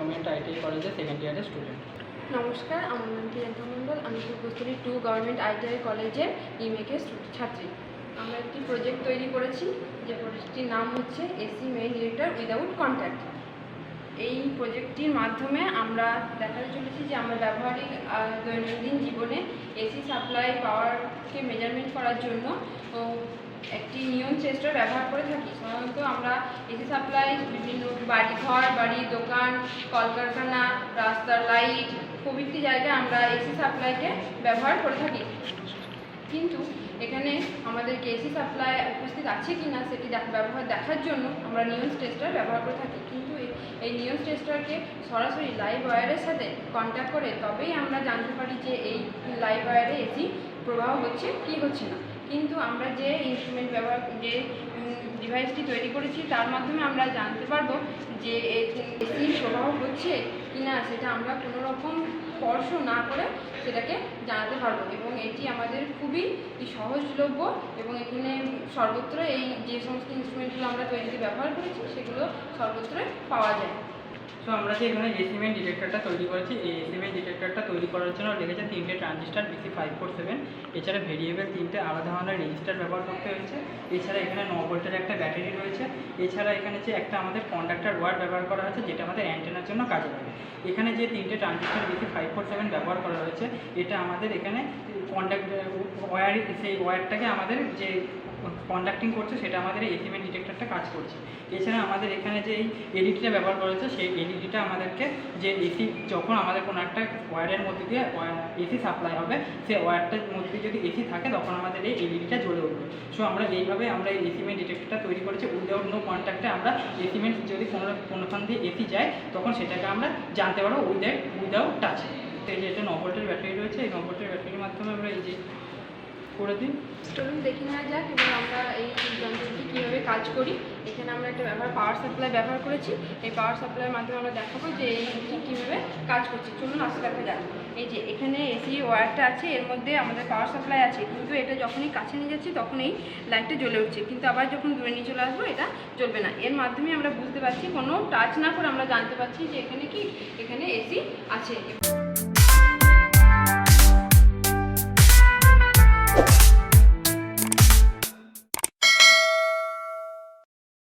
Government ITI কলেজের second ইয়ারের student নমস্কার, আমার নাম প্রিয়াঙ্কা মণ্ডল। আমি পূর্বস্থলী টু গভর্নমেন্ট আইটিআই কলেজের ইমেকে ছাত্রী। আমরা একটি প্রজেক্ট তৈরি করেছি, যে প্রজেক্টটির নাম হচ্ছে AC main director without contact এই প্রজেক্টটির মাধ্যমে আমরা দেখাতে চলেছি যে আমরা ব্যবহারিক দৈনন্দিন জীবনে এসি সাপ্লাই পাওয়ারকে মেজারমেন্ট করার জন্য একটি নিয়ম চেষ্টা ব্যবহার করে থাকি। সাধারণত আমরা এসি সাপ্লাই বিভিন্ন বাড়ি ঘর বাড়ি দোকান, কলকারখানা, রাস্তার লাইট প্রভৃতি জায়গায় আমরা এসি সাপ্লাইকে ব্যবহার করে থাকি। কিন্তু এখানে আমাদেরকে এসি সাপ্লাই উপস্থিত আছে কি না সেটি ব্যবহার দেখার জন্য আমরা নিউজ টেস্টার ব্যবহার করে থাকি। কিন্তু এই- নিউজ টেস্টারকে সরাসরি লাইভ ওয়্যারের সাথে কন্ট্যাক্ট করে তবেই আমরা জানতে পারি যে এই লাইভ ওয়ারে এসি প্রবাহ হচ্ছে কি হচ্ছে না। কিন্তু আমরা যে ইনস্ট্রুমেন্ট ব্যবহার যে ডিভাইসটি তৈরি করেছি, তার মাধ্যমে আমরা জানতে পারব যে এসি প্রবাহ হচ্ছে কি না সেটা আমরা কোনো রকম স্পর্শ না করে সেটাকে জানাতে পারব। এবং এটি আমাদের খুবই সহজলভ্য এবং এখানে সর্বত্র এই যে সমস্ত ইনস্ট্রুমেন্টগুলো আমরা তৈরিতে ব্যবহার করেছি, সেগুলো সর্বত্র পাওয়া যায়। সো আমরা যে এখানে এসিমেন্ট ডিটেক্টরটা তৈরি করেছি, এই এসিমেন্ট ডিটেক্টরটা তৈরি করার জন্য লেগেছে তিনটে transistor BC five four seven এছাড়া ভেরিয়েবল তিনটে আলাদা ধরনের রেজিস্টার ব্যবহার করতে হয়েছে। এছাড়া এখানে ন ভোল্টের একটা ব্যাটারি রয়েছে। এছাড়া এখানে যে একটা আমাদের কন্ডাক্টর ওয়ার ব্যবহার করা হয়েছে, যেটা আমাদের অ্যান্টেনার জন্য কাজে লাগে। এখানে যে তিনটে transistor BC five four seven ব্যবহার করা হয়েছে এটা আমাদের এখানে কন্ডাক্ট ওয়্যার সেই ওয়্যারটাকে আমাদের যে কন্ডাক্টিং করছে, সেটা আমাদের এই এসিমেন্ট ডিটেক্টরটা কাজ করছে। এছাড়া আমাদের এখানে যে এই এলইডিটা ব্যবহার করা হয়েছে, সেই এলইডিটা আমাদেরকে যে এসি যখন আমাদের কোনো একটা ওয়্যারের মধ্যে দিয়ে এসি সাপ্লাই হবে, সেই ওয়্যারটার মধ্যে যদি এসি থাকে, তখন আমাদের এই এলইডিটা জ্বলে উঠবে। সো আমরা এইভাবে আমরা এই এসিমেন্ট ডিটেক্টরটা তৈরি করেছি। উইদাউট নো কন্ট্যাক্টে আমরা এসিমেন্ট যদি কোনো কোনোখান দিয়ে এসি যায়, তখন সেটাকে আমরা জানতে পারব উইদাউট উইদাউট টাচ এই যে এটা নভোল্টের ভোল্টের ব্যাটারি রয়েছে, এই নভোল্টের ভোল্টের ব্যাটারির মাধ্যমে আমরা এই যে করে দিই। চলুন দেখে নেওয়া যাক এবং আমরা এই যন্ত্রটি কীভাবে কাজ করি। এখানে আমরা একটা ব্যবহার পাওয়ার সাপ্লাই ব্যবহার করেছি। এই পাওয়ার সাপ্লাইয়ের মাধ্যমে আমরা দেখাবো যে এইটি কীভাবে কাজ করছে। চলুন আসতে দেখা। যাক এই যে এখানে এসি ওয়্যারটা আছে, এর মধ্যে আমাদের পাওয়ার সাপ্লাই আছে। কিন্তু এটা যখনই কাছে নিয়ে যাচ্ছি তখন এই লাইটটা জ্বলে উঠছে। কিন্তু আবার যখন দূরে নিয়ে চলে আসব, এটা জ্বলবে না। এর মাধ্যমে আমরা বুঝতে পারছি, কোনো টাচ না করে আমরা জানতে পারছি যে এখানে কি? এখানে এসি আছে।